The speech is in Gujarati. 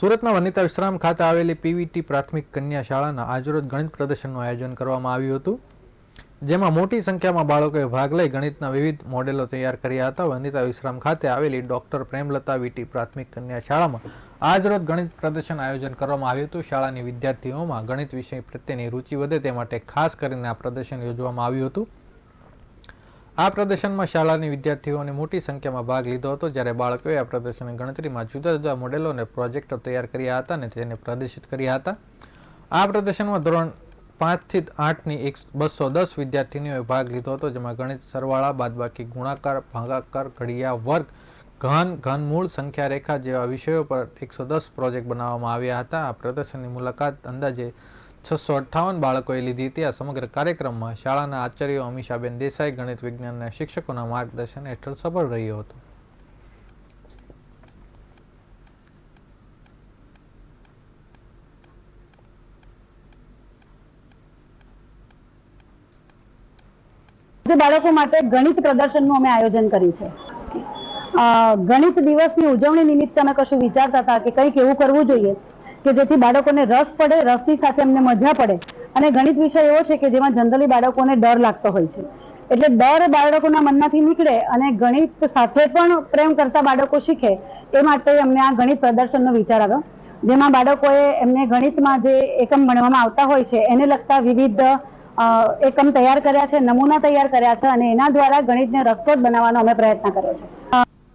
સુરતના વનિતા વિશ્રામ ખાતે આવેલી પીવીટી પ્રાથમિક કન્યા શાળાના આજરોજ ગણિત પ્રદર્શનનું આયોજન કરવામાં આવ્યું હતું. જેમાં મોટી સંખ્યામાં બાળકોએ ભાગ લઈ ગણિતના વિવિધ મોડેલો તૈયાર કર્યા હતા. વનિતા વિશ્રામ ખાતે આવેલી ડોક્ટર પ્રેમલતા વીટી પ્રાથમિક કન્યા શાળામાં આજરોજ ગણિત પ્રદર્શન આયોજન કરવામાં આવ્યું હતું. શાળાની વિદ્યાર્થીઓમાં ગણિત વિષય પ્રત્યેની રુચિ વધે તે માટે ખાસ કરીને આ પ્રદર્શન યોજવામાં આવ્યું હતું. આ પ્રદર્શનમાં શાળાની વિદ્યાર્થીઓને મોટી સંખ્યામાં ભાગ લીધો હતો. જ્યારે બાળકોએ આ પ્રદર્શનની ગણતરીમાં જુદા જુદા મોડેલો અને પ્રોજેક્ટો તૈયાર કર્યા હતા અને તેને પ્રદર્શિત કર્યા હતા. આ પ્રદર્શનમાં ધોરણ પાંચથી આઠની એક બસો દસ વિદ્યાર્થીનીઓએ ભાગ લીધો હતો, જેમાં ગણિત સરવાળા, બાદબાકી ગુણાકાર, ભાગાકાર, ઘડિયા વર્ગ, ઘન, ઘનમૂળ સંખ્યા રેખા જેવા વિષયો પર એકસો દસ પ્રોજેક્ટ બનાવવામાં આવ્યા હતા. આ પ્રદર્શનની મુલાકાત અંદાજે છસો અઠ્ઠાવન બાળકોએ લીધી હતી આ સમગ્ર કાર્યક્રમમાં શાળાના આચાર્યો અમીષાબેન દેસાઈ, ગણિત વિજ્ઞાનના શિક્ષકોના માર્ગદર્શન હેઠળ સફળ રહ્યો હતો. જે બાળકો માટે ગણિત પ્રદર્શનનું અમે આયોજન કર્યું છે. ગણિત દિવસની ઉજવણી નિમિત્તે અમે કશું વિચારતા હતા કે કંઈક એવું કરવું જોઈએ કે જેથી બાળકોને રસ પડે, રસની સાથે એમને મજા પડે. અને ગણિત વિષય એવો છે કે જેમાં જનરલી બાળકોને ડર લાગતો હોય છે. એટલે ડર બાળકોના મનમાંથી નીકળે અને ગણિત સાથે પણ પ્રેમ કરતા બાળકો શીખે એ માટે અમને આ ગણિત પ્રદર્શનનો વિચાર આવ્યો. જેમાં બાળકોએ એમને ગણિતમાં જે એકમ ભણવામાં આવતા હોય છે, એને લગતા વિવિધ એકમ તૈયાર કર્યા છે, નમૂના તૈયાર કર્યા છે અને એના દ્વારા ગણિતને રસપ્રદ બનાવવાનો અમે પ્રયત્ન કર્યો છે.